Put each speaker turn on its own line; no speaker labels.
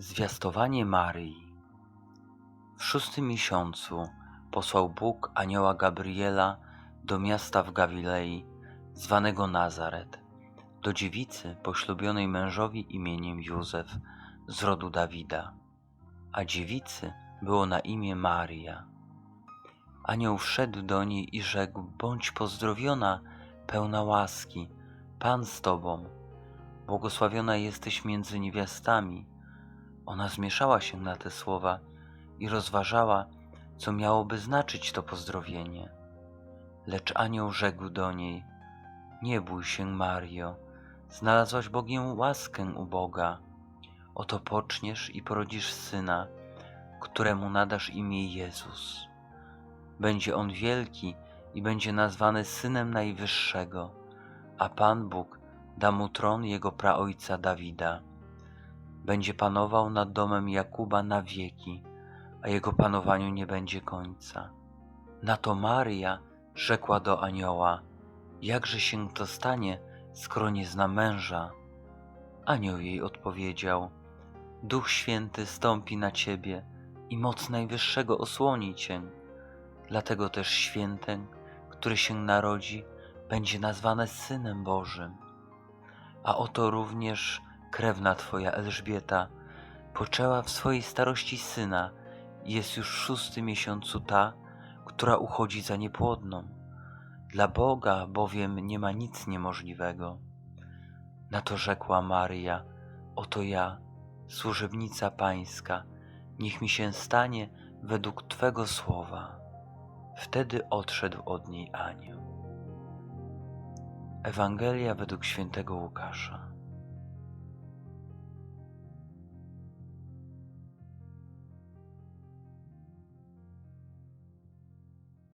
Zwiastowanie Maryi. W szóstym miesiącu posłał Bóg anioła Gabriela do miasta w Galilei, zwanego Nazaret, do dziewicy poślubionej mężowi imieniem Józef z rodu Dawida, a dziewicy było na imię Maria. Anioł wszedł do niej i rzekł: Bądź pozdrowiona, pełna łaski, Pan z tobą. Błogosławiona jesteś między niewiastami. Ona zmieszała się na te słowa i rozważała, co miałoby znaczyć to pozdrowienie. Lecz anioł rzekł do niej: Nie bój się, Mario, znalazłaś Bogiem łaskę u Boga. Oto poczniesz i porodzisz syna, któremu nadasz imię Jezus. Będzie on wielki i będzie nazwany synem Najwyższego, a Pan Bóg da mu tron jego praojca Dawida. Będzie panował nad domem Jakuba na wieki, a jego panowaniu nie będzie końca. Na to Maria rzekła do anioła: Jakże się to stanie, skoro nie zna męża? Anioł jej odpowiedział: Duch Święty stąpi na ciebie i moc Najwyższego osłoni cię. Dlatego też święty, który się narodzi, będzie nazwane Synem Bożym. A oto również krewna twoja Elżbieta poczęła w swojej starości syna i jest już w szóstym miesiącu ta, która uchodzi za niepłodną. Dla Boga bowiem nie ma nic niemożliwego. Na to rzekła Maria: Oto ja, służebnica Pańska, niech mi się stanie według Twego słowa. Wtedy odszedł od niej anioł. Ewangelia według świętego Łukasza.